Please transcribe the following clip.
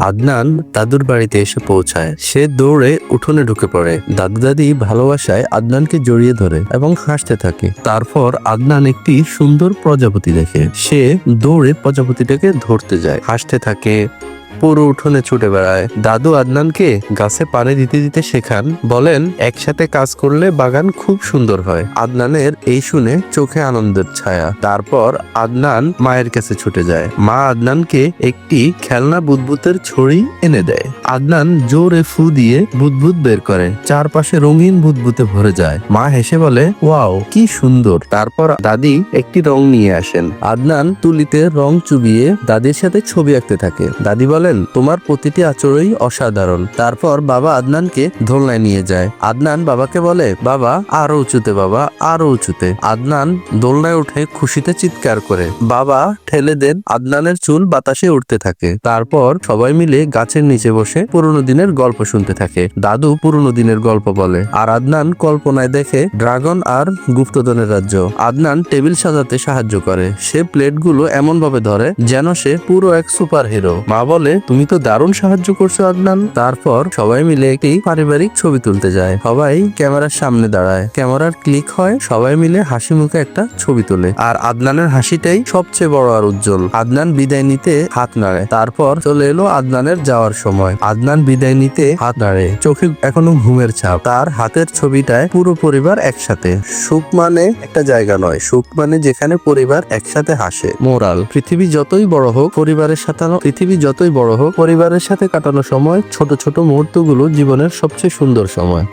আদনান দাদুর বাড়িতে এসে পৌঁছায়। সে দৌড়ে উঠোনে ঢুকে পড়ে। দাদু দাদি ভালোবাসায় আদনানকে জড়িয়ে ধরে এবং হাসতে থাকে। তারপর আদনান একটি সুন্দর প্রজাপতি দেখে। সে দৌড়ে প্রজাপতিটাকে ধরতে যায়। হাসতে থাকে পুরো উঠোনে ছুটে বেড়ায়। দাদু আদনানকে গাছে পানি দিতে দিতে শেখান, বলেন, একসাথে কাজ করলে বাগান খুব সুন্দর হয়। আদনানের এই শুনে চোখে আনন্দের ছায়া। তারপর আদনান মায়ের কাছে ছুটে যায়। মা আদনানকে একটি খেলনা বুদবুতের ছড়ি এনে দেয়। আদনান জোরে ফু দিয়ে বুদবুদ বের করে। চারপাশে রঙিন বুদবুতে ভরে যায়। মা হেসে বলে, ওয়াও, কি সুন্দর। তারপর দাদি একটি রং নিয়ে আসেন। আদনান তুলিতে রং চুবিয়ে দাদির সাথে ছবি আঁকতে থাকে। দাদি বলেন, তোমার প্রতিটি আচরণই অসাধারণ। তারপর বাবা আদনানকে দোলনায় নিয়ে যায়। আদনান বাবাকে বলে, বাবা, আরও উঁচুতে বাবা, আরও উঁচুতে। আদনান দোলনায় উঠে খুশিতে চিৎকার করে। বাবা ঠেলে দেন আদনানের চুল বাতাসে উঠতে থাকে। তারপর সবাই মিলে গাছের নিচে বসে পুরনো দিনের গল্প শুনতে থাকে। দাদু পুরনো দিনের গল্প বলে। আর আদনান কল্পনায় দেখে ড্রাগন আর গুপ্তধনের রাজ্য। আদনান টেবিল সাজাতে সাহায্য করে। সে প্লেটগুলো এমন ভাবে ধরে যেন সে পুরো এক সুপার হিরো মা বলে তুমি তো দারুণ সাহায্য করছ আদনান। তারপর সবাই মিলে একটি পারিবারিক ছবি তুলতে যায়। সবাই ক্যামেরার সামনে দাঁড়ায়। ক্যামেরার ক্লিক হয়, সবাই মিলে হাসি মুখে একটা ছবি তোলে। আর আদনানের হাসিটাই সবচেয়ে বড় আর উজ্জ্বল। আদনান বিদায় নিতে হাত নাড়ে। তারপর চলে এলো আদনানের যাওয়ার সময়। আদনান বিদায় নিতে হাত নাড়ে। চোখে এখনও ঘুমের ছাপ। তার হাতের ছবিটায় পুরো পরিবার একসাথে। সুখ মানে একটা জায়গা নয়। সুখ মানে যেখানে পরিবার একসাথে হাসে। মোরাল। পৃথিবী যতই বড় হোক, পরিবারের সাথে, পৃথিবী যতই বড় হোক পরিবারের সাথে কাটানো সময় ছোট ছোট মুহূর্তগুলো জীবনের সবচেয়ে সুন্দর সময়।